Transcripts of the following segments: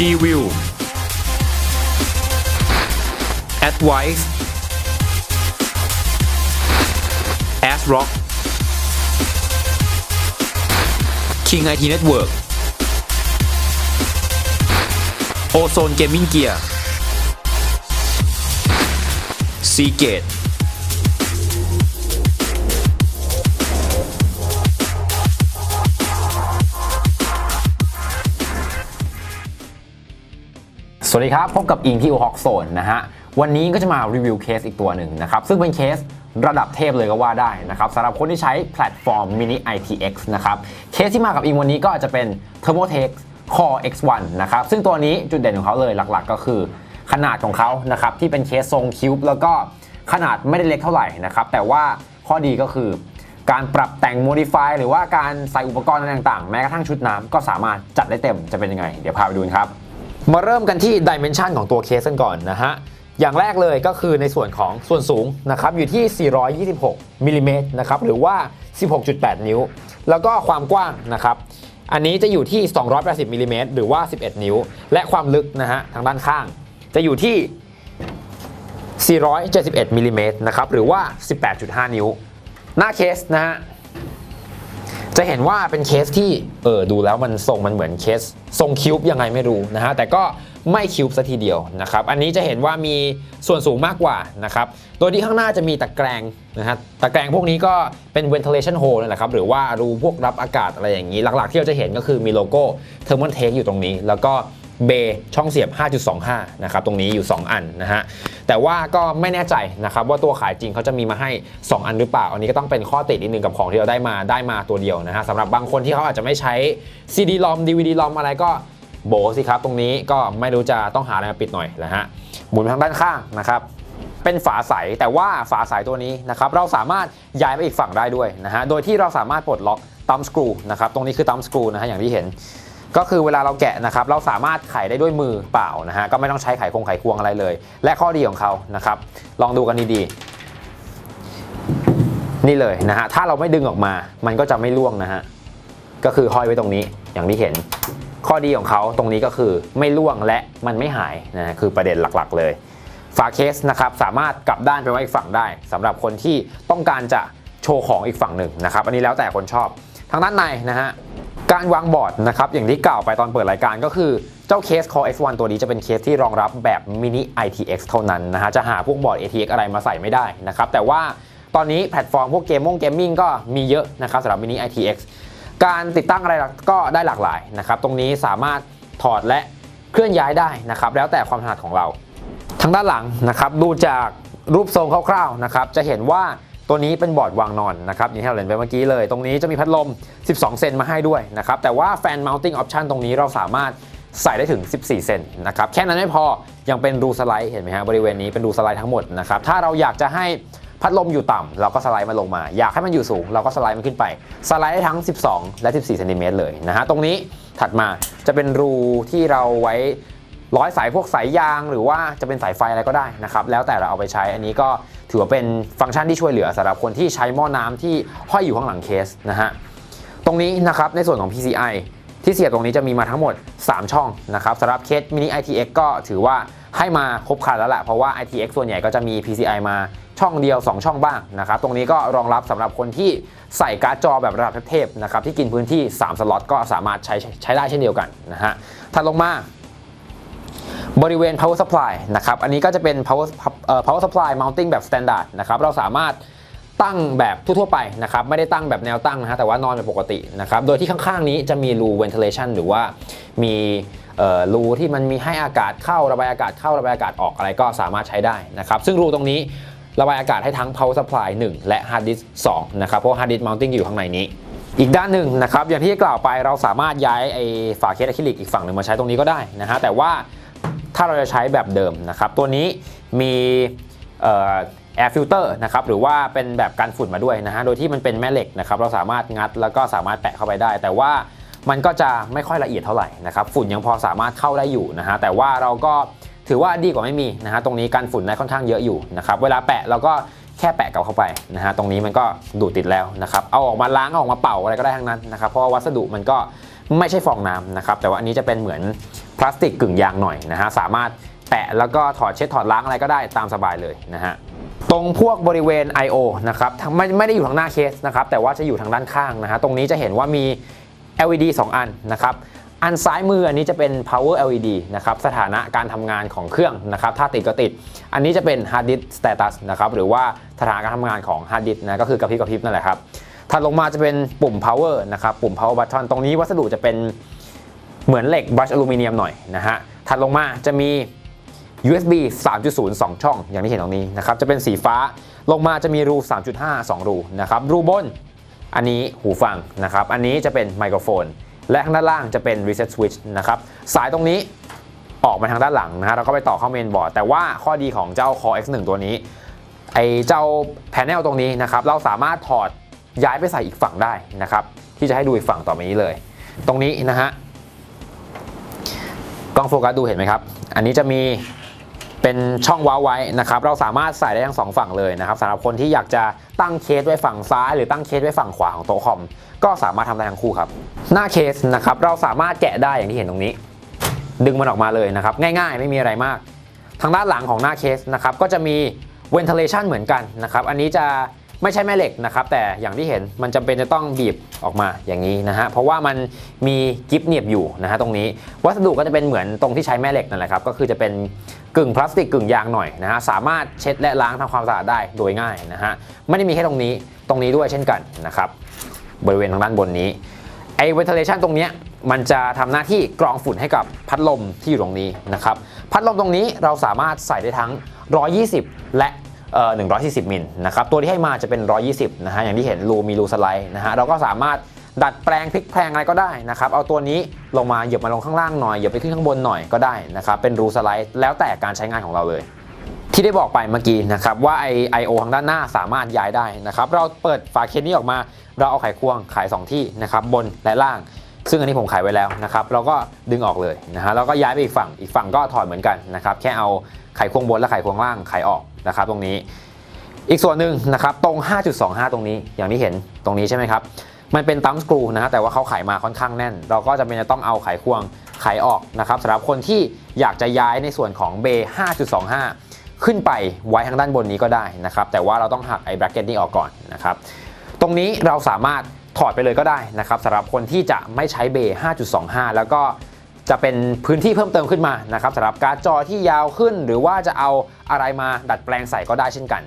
G-View Advice ASRock King IT Network. Ozone Gaming Gear. Seagate สวัสดีครับ พบกับอิงที่ u h o k Zone นะฮะ วันนี้ก็จะมารีวิวเคสอีกตัวหนึ่งนะครับ ซึ่งเป็นเคสระดับเทพเลยก็ว่าได้นะครับสำหรับคนที่ใช้แพลตฟอร์ม Mini ITX นะครับ เคสที่มากับอิงวันนี้ก็จะเป็น Thermotech Core X1 นะครับ ซึ่งตัวนี้จุดเด่นของเขาเลยหลักๆ ก็คือ ขนาดของเขานะครับที่เป็นเคสทรงคิวบ์แล้วก็ขนาดไม่ได้เล็กเท่าไหร่นะครับ แต่ว่าข้อดีก็คือการปรับแต่ง modify หรือว่าการใส่อุปกรณ์ต่างๆ แม้กระทั่งชุดน้ำก็สามารถจัดได้เต็มจะเป็นยังไง เดี๋ยวพาไปดูครับ มาเริ่มกันที่ dimension ของตัวเคสกันก่อนนะฮะ อย่างแรกเลยก็คือในส่วนของส่วนสูงนะครับอยู่ที่ 426มิลลิเมตรนะครับหรือว่า 16.8 นิ้ว แล้วก็ความกว้างนะครับอันนี้จะอยู่ที่ 280มิลลิเมตรหรือว่า 11 นิ้ว และความลึกนะฮะทางด้านข้าง จะอยู่ที่ 471มิลลิเมตรนะครับหรือว่า 18.5 นิ้ว หน้าเคสนะฮะ จะเห็นว่าเป็นเคสที่เออดูแล้วมันทรงมันเหมือนเคส ทรงคิวบ์ยังไงไม่รู้นะฮะแต่ก็ไม่คิวบ์ซะทีเดียวนะครับ อันนี้จะเห็นว่ามีส่วนสูงมากกว่านะครับ โดยที่ข้างหน้าจะมีตะแกรงนะฮะตะแกรงพวกนี้ก็เป็น ventilation hole นั่นแหละครับหรือว่ารูพวกรับอากาศอะไรอย่างนี้ หลักๆที่เราจะเห็นก็คือมีโลโก้ thermal take อยู่ตรงนี้ แล้วก็ เบช่องเสียบ 5.25 นะครับ ตรงนี้อยู่ 2 อันนะฮะ แต่ว่าก็ไม่แน่ใจนะครับว่าตัวขายจริงเขาจะมีมาให้ 2 อันหรือเปล่า อันนี้ก็ต้องเป็นข้อติดนิดนึงกับของที่เราได้มาได้มาตัวเดียวนะฮะสำหรับบางคนที่เขาอาจจะไม่ใช้ CD ROM DVD ROM อะไรก็โบสิครับ ตรงนี้ก็ไม่รู้จะต้องหาอะไรมาปิดหน่อยนะฮะ หมุนไปทางด้านข้างนะครับเป็นฝาใสแต่ว่าฝาใสตัวนี้นะครับเราสามารถย้ายไปอีกฝั่งได้ด้วยนะฮะโดยที่เราสามารถปลดล็อกตัมสกรูนะครับตรงนี้คือตัมสกรูนะฮะอย่างที่เห็น ก็คือเวลาเราแกะนะครับเราสามารถไขได้ด้วยมือเปล่านะฮะก็ไม่ต้องใช้ไขคงไขควงอะไรเลย และข้อดีของเขานะครับ ลองดูกันดีๆ นี่เลยนะฮะถ้าเราไม่ดึงออกมา มันก็จะไม่ล่วงนะฮะก็คือห้อยไว้ตรงนี้อย่างที่เห็น ข้อดีของเขาตรงนี้ก็คือไม่ล่วงและมันไม่หายนะฮะคือประเด็นหลักๆ เลยฝาเคสนะครับสามารถกลับด้านไปไว้อีกฝั่งได้สำหรับคนที่ต้องการจะโชว์ของอีกฝั่งหนึ่งนะครับอันนี้แล้วแต่คนชอบทางด้านในนะฮะ การวางบอร์ดนะครับอย่างที่กล่าวไปตอนเปิดรายการก็คือเจ้าเคส Core X1 ตัวนี้จะเป็นเคสที่รองรับแบบ Mini ITX เท่านั้นนะฮะจะหาพวกบอร์ด ATX อะไรมาใส่ไม่ได้นะครับแต่ว่าตอนนี้แพลตฟอร์มพวกเกมมงเกมมิ่งก็มีเยอะนะครับสำหรับ Mini ITX การติดตั้งอะไรก็ได้หลากหลายนะครับตรงนี้สามารถถอดและเคลื่อนย้ายได้นะครับแล้วแต่ความถนัดของเรา ทางด้านหลังนะครับดูจากรูปทรงคร่าวๆนะครับจะเห็นว่า ตัวนี้เป็นบอร์ดวางนอนนะครับอย่างที่เราเห็นไปเมื่อกี้เลย ตรงนี้จะมีพัดลม 12 เซนมาให้ด้วยนะครับ แต่ว่าแฟน mounting option ตรงนี้เราสามารถใส่ได้ถึง 14 เซนนะครับ แค่นั้นไม่พอ ยังเป็นรูสไลด์ เห็นไหมฮะ บริเวณนี้เป็นรูสไลด์ทั้งหมดนะครับ ถ้าเราอยากจะให้พัดลมอยู่ต่ำเราก็สไลด์มันลงมา อยากให้มันอยู่สูง เราก็สไลด์มันขึ้นไป สไลด์ได้ทั้ง 12 และ 14 เซนติเมตรเลยนะฮะ ตรงนี้ถัดมาจะเป็นรูที่เราไว้ ร้อยสายพวกสายยางหรือว่าจะเป็นสายไฟอะไรก็ได้นะครับ แล้วแต่เราเอาไปใช้อันนี้ก็ถือว่าเป็นฟังก์ชันที่ช่วยเหลือสำหรับคนที่ใช้หม้อน้ำที่ห้อยอยู่ข้างหลังเคสนะฮะตรงนี้นะครับในส่วนของ PCI ที่เสียบตรงนี้จะมีมาทั้งหมด 3 ช่องนะครับสำหรับเคส mini ITX ก็ถือว่าให้มาครบครันแล้วแหละเพราะว่า ITX ส่วนใหญ่ก็จะมี PCI มาช่องเดียว 2 ช่องบ้างนะครับ ตรงนี้ก็รองรับสำหรับคนที่ใส่การ์ดจอแบบระดับเทพนะครับที่กินพื้นที่ 3 สล็อตก็สามารถใช้ใช้ได้เช่นเดียวกันนะฮะถัดลงมา บริเวณ power supply นะครับ อันนี้ก็จะเป็น power power supply mounting แบบ standard นะครับ เราสามารถตั้งแบบทั่วๆไปนะครับ ไม่ได้ตั้งแบบแนวตั้งนะฮะ แต่ว่านอนแบบปกตินะครับ โดยที่ข้างๆนี้จะมีรู ventilation หรือว่ามีรูที่มันมีให้อากาศเข้าระบายอากาศเข้าระบายอากาศออกอะไรก็สามารถใช้ได้นะครับ ซึ่งรูตรงนี้ระบายอากาศให้ทั้ง power supply 1 และ hard disk 2นะครับ เพราะ hard disk mounting อยู่ข้างในนี้อีกด้านหนึ่งนะครับอย่างที่กล่าวไปเราสามารถย้ายไอ้ฝาเคสอะคริลิกอีกฝั่งหนึ่งมาใช้ตรงนี้ก็ได้นะฮะแต่ว่า ถ้าเราจะใช้แบบเดิมนะครับตัวนี้มีเอ่อ air filter นะครับหรือว่าเป็นแบบกันฝุ่นมาด้วยนะฮะโดยที่มันเป็นแม่เหล็กนะครับเราสามารถงัดแล้วก็สามารถแปะเข้าไปได้ แต่ว่ามันก็จะไม่ค่อยละเอียดเท่าไหร่นะครับฝุ่นยังพอสามารถเข้าได้อยู่นะฮะแต่ว่าเราก็ถือว่าดีกว่าไม่มีนะฮะตรงนี้กันฝุ่นได้ค่อนข้างเยอะอยู่นะครับเวลาแปะเราก็แค่แปะกลับเข้าไปนะฮะตรงนี้มันก็ดูดติดแล้วนะครับเอาออกมาล้างเอาออกมาเป่าอะไรก็ได้ทั้งนั้นนะครับเพราะว่าวัสดุมันก็ไม่ใช่ฟองน้ำนะครับแต่ว่าอันนี้จะเป็นเหมือน พลาสติกกึ่งยางหน่อยนะฮะสามารถแตะแล้วก็ถอดเช็ดถอดล้างอะไรก็ได้ตามสบายเลยนะฮะตรงพวกบริเวณ I/O นะครับทั้งไม่ไม่ได้อยู่ทางหน้าเคสนะครับแต่ว่าจะอยู่ทางด้านข้างนะฮะตรงนี้จะเห็นว่ามี LED 2 อันนะครับอันซ้ายมืออันนี้จะเป็น power LED นะครับสถานะการทำงานของเครื่องนะครับถ้าติดก็ติด อันนี้จะเป็น hard disk status นะครับหรือว่าสถานะการทำงานของ hard disk นะก็คือกระพริบกระพริบนั่นแหละครับถัดลงมาจะเป็นปุ่ม power นะครับปุ่ม power button ตรงนี้วัสดุจะเป็น เหมือนเหล็กบรัชอลูมิเนียมหน่อยนะฮะถัดลงมาจะมี USB 3.0 2 ช่อง อย่างที่เห็นตรงนี้นะครับ จะเป็นสีฟ้าลงมาจะมีรู 3.5 2 รูนะครับ รูบน อันนี้หูฟังนะครับ อันนี้จะเป็นไมโครโฟน และข้างด้านล่างจะเป็น reset switch นะครับ สายตรงนี้ออกมาทางด้านหลังนะฮะเราก็ไปต่อเข้าเมนบอร์ด แต่ว่าข้อดีของเจ้า Core X1 ตัวนี้ ไอเจ้าแผงตรงนี้นะครับ เราสามารถถอดย้ายไปใส่อีกฝั่งได้นะครับ ที่จะให้ดูอีกฝั่งต่อไปนี้เลย ตรงนี้นะฮะ ล้องโฟกัสดูเห็นไหมครับ อันนี้จะมีเป็นช่องว้าวไว้นะครับ เราสามารถใส่ได้ทั้งสองฝั่งเลยนะครับสำหรับคนที่อยากจะตั้งเคสไว้ฝั่งซ้าย หรือตั้งเคสไว้ฝั่งขวาของโต๊ะคอม ก็สามารถทำได้ทั้งคู่ครับ หน้าเคสนะครับเราสามารถแกะได้อย่างที่เห็นตรงนี้ ดึงมันออกมาเลยนะครับ ง่ายๆ ไม่มีอะไรมาก ทางด้านหลังของหน้าเคสนะครับก็จะมี ventilation เหมือนกันนะครับ อันนี้จะ ไม่ใช่แม่เหล็กนะครับ แต่อย่างที่เห็นมันจำเป็นจะต้องบีบออกมาอย่างนี้นะฮะเพราะว่ามันมีกิฟเหนียบอยู่นะฮะตรงนี้ วัสดุก็จะเป็นเหมือนตรงที่ใช้แม่เหล็กนั่นแหละครับก็คือจะเป็นกึ่งพลาสติกกึ่งยางหน่อยนะฮะสามารถเช็ดและล้างทำความสะอาดได้โดยง่ายนะฮะไม่ได้มีแค่ตรงนี้ตรงนี้ด้วยเช่นกันนะครับบริเวณทางด้านบนนี้ไอ้ ventilation ตรงนี้มันจะทำหน้าที่กรองฝุ่นให้กับพัดลมที่อยู่ตรงนี้นะครับ พัดลมตรงนี้เราสามารถใส่ได้ทั้ง 120 และ 140มิลนะครับตัวที่ให้มาจะเป็น 120นะฮะอย่างที่เห็นรูมีรูสไลด์นะฮะเราก็สามารถดัดแปลงพลิกแพลงอะไรก็ได้นะครับเอาตัวนี้ลงมาเหยียบมาลงข้างล่างหน่อยเหยียบไปขึ้นข้างบนหน่อยก็ได้นะครับเป็นรูสไลด์แล้วแต่การใช้งานของเราเลยที่ได้บอกไปเมื่อกี้นะครับว่าไอไอโอทางด้านหน้าสามารถย้ายได้นะครับเราเปิดฝาเคสนี้ออกมา เราเอาไขควงขาย 2 ที่นะครับบนและล่าง ซึ่งอันนี้ผมขายไว้แล้วนะครับเราก็ดึงออกเลยนะฮะแล้วก็ย้ายไปอีกฝั่งอีกฝั่งก็ถอดเหมือนกันนะครับแค่เอาไขควงบนและไขควงล่างไขออกนะครับตรงนี้ อีกส่วนหนึ่งนะครับตรง 5.25 ตรงนี้อย่างที่เห็นตรงนี้ใช่ไหมครับมันเป็นตัมสกรูนะฮะแต่ว่าเขาขายมาค่อนข้างแน่น เราก็จะเป็นจะต้องเอาไขควงไขออกนะครับสำหรับคนที่อยากจะย้ายในส่วนของเบ5.25 ขึ้นไปไว้ทางด้านบนนี้ก็ได้นะครับแต่ว่าเราต้องหักไอ้แบรกเก็ตนี้ออกก่อนนะครับตรงนี้เราสามารถ ถอดไปเลยก็ได้นะครับสำหรับคนที่จะไม่ใช้เบ5.25 แล้วก็จะเป็นพื้นที่เพิ่มเติมขึ้นมานะครับสำหรับการ์ดจอที่ยาวขึ้น หรือว่าจะเอาอะไรมาดัดแปลงใส่ก็ได้เช่นกัน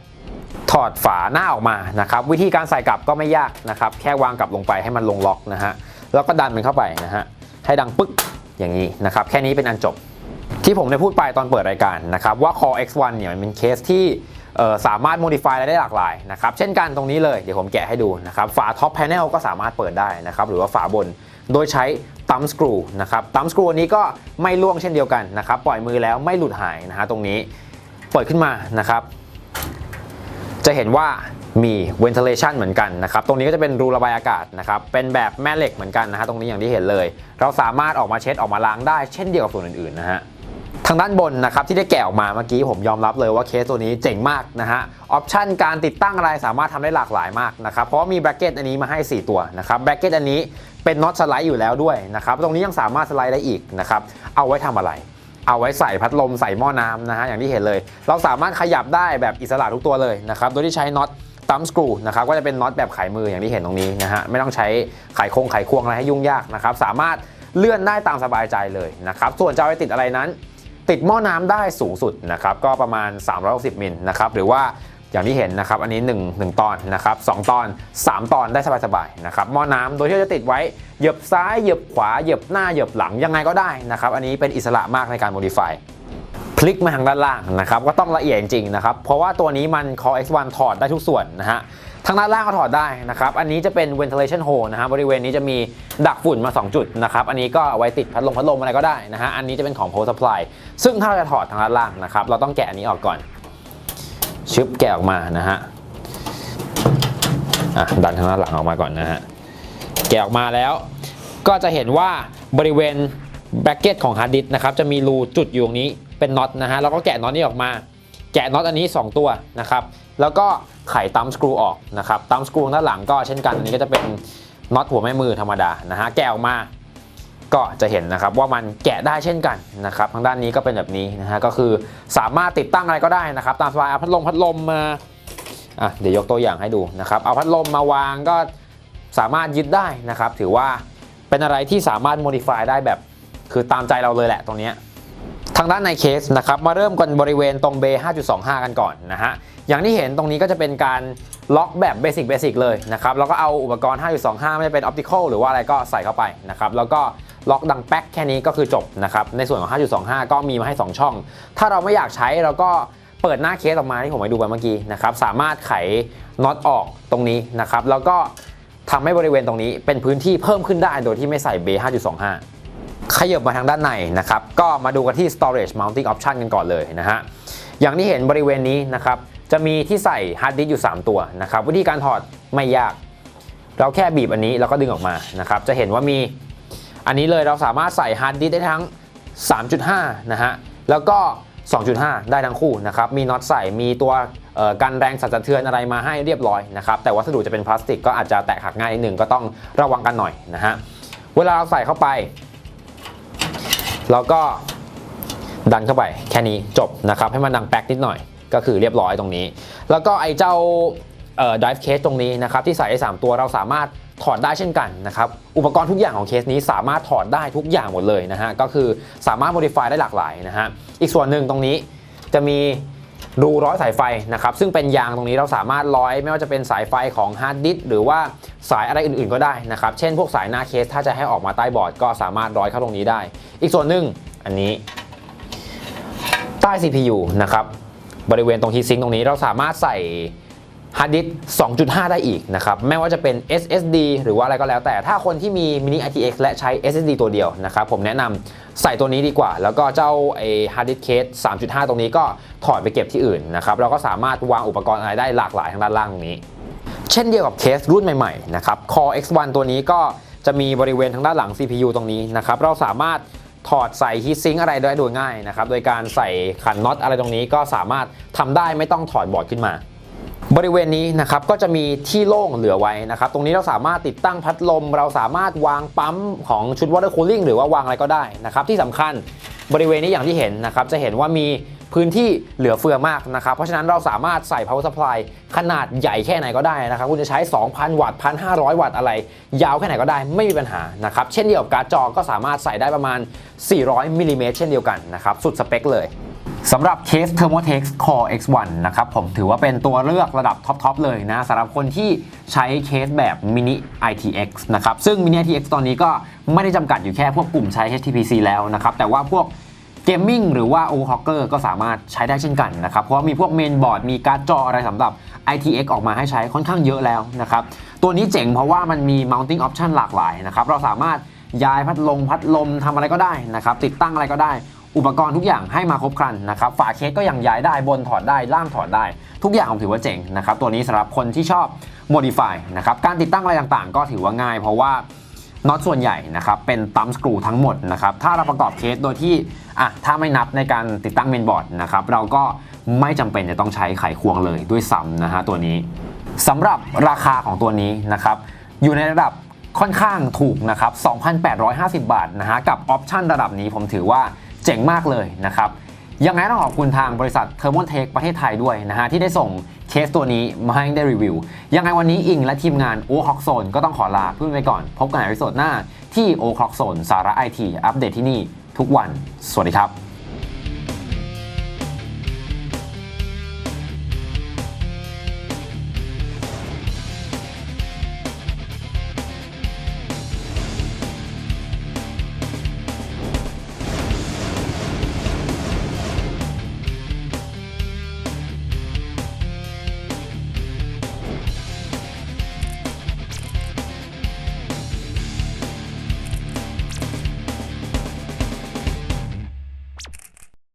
ถอดฝาหน้าออกมานะครับวิธีการใส่กลับก็ไม่ยากนะครับแค่วางกลับลงไปให้มันลงล็อกนะฮะแล้วก็ดันมันเข้าไปนะฮะให้ดังปึ๊กอย่างนี้นะครับแค่นี้เป็นอันจบที่ผมได้พูดไปตอนเปิดรายการนะครับว่า Core X1 เนี่ยมันเป็นเคสที่ สามารถ modify อะไรได้หลากหลายนะครับเช่นกันตรงนี้เลยเดี๋ยวผมแกะให้ดูนะครับฝาท็อปแพนเนลก็สามารถเปิดได้นะครับหรือว่าฝาบนโดยใช้ตัมสกรูนะครับตัมสกรูนนี้ก็ไม่ล่วงเช่นเดียวกันนะครับปล่อยมือแล้วไม่หลุดหายนะฮะตรงนี้เปิดขึ้นมานะครับ จะเห็นว่ามี ventilation เหมือนกันนะครับ ตรงนี้ก็จะเป็นรูระบายอากาศนะครับ เป็นแบบแม่เหล็กเหมือนกันนะฮะตรงนี้อย่างที่เห็นเลย เราสามารถออกมาเช็ดออกมาล้างได้เช่นเดียวกับส่วนอื่นๆนะฮะ ทางด้านบนนะครับที่ได้แกะออกมาเมื่อกี้ผมยอมรับเลยว่าเคสตัวนี้เจ๋งมากนะฮะออปชันการติดตั้งอะไรสามารถทำได้หลากหลายมากนะครับเพราะมีแบรกเก็ตอันนี้มาให้ 4 ตัวนะครับแบรกเก็ตอันนี้เป็นน็อตสไลด์อยู่แล้วด้วยนะครับตรงนี้ยังสามารถสไลด์ได้อีกนะครับเอาไว้ทำอะไร เอาไว้ใส่พัดลมใส่หม้อน้ำนะฮะอย่างที่เห็นเลย เราสามารถขยับได้แบบอิสระทุกตัวเลยนะครับโดยที่ใช้น็อตตัมสกรูนะครับก็จะเป็นน็อตแบบไขมืออย่างที่เห็นตรงนี้นะฮะไม่ต้องใช้ไขคงไขควงอะไรให้ยุ่งยากนะครับสามารถเลื่อนได้ตามสบายใจเลยนะครับส่วนจะเอาไปติดอะไรนั้น ติดหม้อน้ำได้สูงสุดนะครับก็ประมาณ 360 มิลนะครับหรือว่าอย่างที่เห็นนะครับอันนี้ 1 1 ตอนนะครับ2ตอน 3 ตอนได้สบายๆนะครับหม้อน้ำโดยที่จะติดไว้เหยียบซ้ายเหยียบขวาเหยียบหน้าเหยียบหลังยังไงก็ได้นะครับอันนี้เป็นอิสระมากในการ modify พลิกมาทางด้านล่างนะครับก็ต้องละเอียดจริงๆนะครับเพราะว่าตัวนี้มัน Core X1 ถอดได้ทุกส่วนนะฮะ ทางด้านล่างก็ถอดได้นะครับ อันนี้จะเป็น ventilation hole นะฮะบริเวณนี้จะมีดักฝุ่นมา 2 จุดนะครับ อันนี้ก็เอาไว้ติดพัดลมพัดลมอะไรก็ได้นะฮะ อันนี้จะเป็นของ power supply ซึ่งถ้าเราจะถอดทางด้านล่างนะครับ เราต้องแกะอันนี้ออกก่อน ชึบแกะออกมานะฮะ อะดันทางด้านหลังออกมาก่อนนะฮะ แกะออกมาแล้ว ก็จะเห็นว่าบริเวณแบรกเก็ตของฮาร์ดดิสก์นะครับจะมีรูจุดอยู่ตรงนี้เป็นน็อตนะฮะ แล้วก็แกะน็อตนี้ออกมา แกะน็อตอันนี้ 2 ตัวนะครับ แล้วก็ ไขตัมสกรูออกนะครับตัมสกรูด้านหลังก็เช่นกันอันนี้ก็จะเป็นน็อตหัวแม่มือธรรมดานะฮะแกะออกมาก็จะเห็นนะครับว่ามันแกะได้เช่นกันนะครับทางด้านนี้ก็เป็นแบบนี้นะฮะก็คือสามารถติดตั้งอะไรก็ได้นะครับ ตามสบายเอาพัดลมพัดลมมาอะเดี๋ยวยกตัวอย่างให้ดูนะครับเอาพัดลมมาวางก็สามารถยึดได้นะครับ ถือว่าเป็นอะไรที่สามารถ modify ได้แบบคือตามใจเราเลยแหละตรงนี้ ทางด้านในเคสนะครับมาเริ่มกันบริเวณตรงเบ5.25 กันก่อนนะฮะ อย่างที่เห็นตรงนี้ก็จะเป็นการล็อกแบบเบสิกเบสิกเลยนะครับแล้วก็เอาอุปกรณ์ 5.25 ไม่ว่าจะเป็นออปติคอลหรือว่าอะไรก็ใส่เข้าไปนะครับแล้วก็ล็อกดังแป๊กแค่นี้ก็คือจบนะครับในส่วนของ 5.25 ก็มีมาให้ 2 ช่อง ถ้าเราไม่อยากใช้เราก็เปิดหน้าเคสออกมาที่ผมไปดูไปเมื่อกี้นะครับสามารถไขน็อตออกตรงนี้นะครับแล้วก็ทำให้บริเวณตรงนี้เป็นพื้นที่เพิ่มขึ้นได้โดยที่ไม่ใส่เบ5.25 ขยับมาทางด้านในนะครับก็มาดูกันที่ storage mounting option กันก่อนเลยนะฮะอย่างที่เห็นบริเวณนี้นะครับ จะมีที่ใส่ hard disk อยู่ 3 ตัวนะครับวิธีการถอดไม่ยาก เราแค่บีบอันนี้แล้วก็ดึงออกมานะครับจะเห็นว่ามีอันนี้เลยเราสามารถใส่ hard disk ได้ทั้ง 3.5 นะฮะแล้วก็ 2.5 ได้ทั้งคู่นะครับมีน็อตใส่มีตัวกันแรงสั่นสะเทือนอะไรมาให้เรียบร้อยนะครับแต่วัสดุจะเป็นพลาสติกก็อาจจะแตกหักง่ายนิดหนึ่งก็ต้องระวังกันหน่อยนะฮะเวลาเราใส่เข้าไปแล้วก็ดันเข้าไปแค่นี้จบนะครับให้มันดังแป๊กนิดหน่อย ก็คือเรียบร้อยตรงนี้ แล้วก็ไอ้เจ้าเอ่อ drive case ตรงนี้นะครับที่ใส่ได้3ตัวเราสามารถถอดได้เช่นกันนะครับ อุปกรณ์ทุกอย่างของเคสนี้สามารถถอดได้ทุกอย่างหมดเลยนะฮะ ก็คือสามารถ modify ได้หลากหลายนะฮะ อีกส่วนหนึ่งตรงนี้จะมีรูร้อยสายไฟนะครับ ซึ่งเป็นยางตรงนี้เราสามารถร้อยไม่ว่าจะเป็นสายไฟของฮาร์ดดิสก์หรือว่าสายอะไรอื่นๆก็ได้นะครับ เช่นพวกสายหน้าเคสถ้าจะให้ออกมาใต้บอร์ดก็สามารถร้อยเข้าตรงนี้ได้ อีกส่วนหนึ่งอันนี้ใต้ CPU นะครับ บริเวณตรงฮีซิงตรงนี้เราสามารถใส่ฮาร์ดดิสก์2.5 ได้อีกนะครับ ไม่ว่าจะเป็น SSD หรือว่าอะไรก็แล้ว แต่ถ้าคนที่มี mini ITX และใช้ SSD ตัวเดียวนะครับ ผมแนะนำใส่ตัวนี้ดีกว่า แล้วก็เจ้าไอ้ฮาร์ดดิสก์เคส3.5 ตรงนี้ก็ถอดไปเก็บที่อื่นนะครับ เราก็สามารถวางอุปกรณ์อะไรได้หลากหลายทางด้านล่างตรงนี้ เช่นเดียวกับเคสรุ่นใหม่ๆนะครับ Core X1 ตัวนี้ก็จะมีบริเวณทางด้านหลัง CPU ตรงนี้นะครับ เราสามารถ ถอดใส่ฮีทซิงอะไรได้โดยง่ายนะครับ โดยการใส่ขันน็อตอะไรตรงนี้ก็สามารถทำได้ไม่ต้องถอดบอร์ดขึ้นมาบริเวณนี้นะครับก็จะมีที่โล่งเหลือไว้นะครับ ตรงนี้เราสามารถติดตั้งพัดลม เราสามารถวางปั๊มของชุด water cooling หรือว่าวางอะไรก็ได้นะครับ ที่สำคัญบริเวณนี้อย่างที่เห็นนะครับ จะเห็นว่ามี พื้นที่เหลือเฟือมากนะครับ เพราะฉะนั้นเราสามารถใส่ power supply ขนาดใหญ่แค่ไหนก็ได้นะครับ คุณจะใช้ 2,000 วัตต์ 1,500 วัตต์อะไร ยาวแค่ไหนก็ได้ไม่มีปัญหานะครับ เช่นเดียวกับการ์ดจอก็สามารถใส่ได้ประมาณ 400มิลลิเมตรเช่นเดียวกันนะครับ สุดสเปคเลยสำหรับเคส Thermotex Core X1 นะครับผมถือว่าเป็นตัวเลือกระดับท็อป ๆ เลยนะสำหรับคนที่ใช้เคสแบบ Mini ITX นะครับซึ่ง Mini ITX ตอนนี้ก็ไม่ได้จำกัดอยู่แค่พวกกลุ่มใช้ HTPC แล้วนะครับแต่ว่าพวก เกมมิ่งหรือว่า o h a w k e r ก็สามารถใช้ได้เช่นกันนะครับ เพราะว่ามีพวกเมนบอร์ดมีการ์ดจออะไรสำหรับ ITX ออกมาให้ใช้ค่อนข้างเยอะแล้วนะครับ ตัวนี้เจ๋งเพราะว่ามันมี mounting option หลากหลายนะครับ เราสามารถย้ายพัดลมพัดลมทำอะไรก็ได้นะครับ ติดตั้งอะไรก็ได้ อุปกรณ์ทุกอย่างให้มาครบครันนะครับ ฝาเคสก็ยังย้ายได้บนถอดได้ล่างถอดได้ ทุกอย่างผมถือว่าเจ๋งนะครับ ตัวนี้สำหรับคนที่ชอบ modify นะครับ การติดตั้งอะไรต่างๆ ก็ถือว่าง่าย เพราะว่า น็อตส่วนใหญ่นะครับเป็นตัมสกรูทั้งหมดนะครับถ้าเราประกอบเคสโดยที่อะถ้าไม่นับในการติดตั้งเมนบอร์ดนะครับเราก็ไม่จำเป็นจะต้องใช้ไขควงเลยด้วยซ้ำนะฮะตัวนี้สำหรับราคาของตัวนี้นะครับอยู่ในระดับค่อนข้างถูกนะครับ 2,850 บาทนะฮะกับออปชันระดับนี้ผมถือว่าเจ๋งมากเลยนะครับ ยังไงต้องขอบคุณทางบริษัทเทอร์มอนเทคประเทศไทยด้วยนะฮะที่ได้ส่งเคสตัวนี้มาให้ได้รีวิว ยังไงวันนี้อิงและทีมงานโอคอกโซนก็ต้องขอลาเพื่อนไปก่อน พบกันในวิดีโอหน้าที่โอคอกโซนสาระไอทีอัปเดตที่นี่ทุกวัน สวัสดีครับ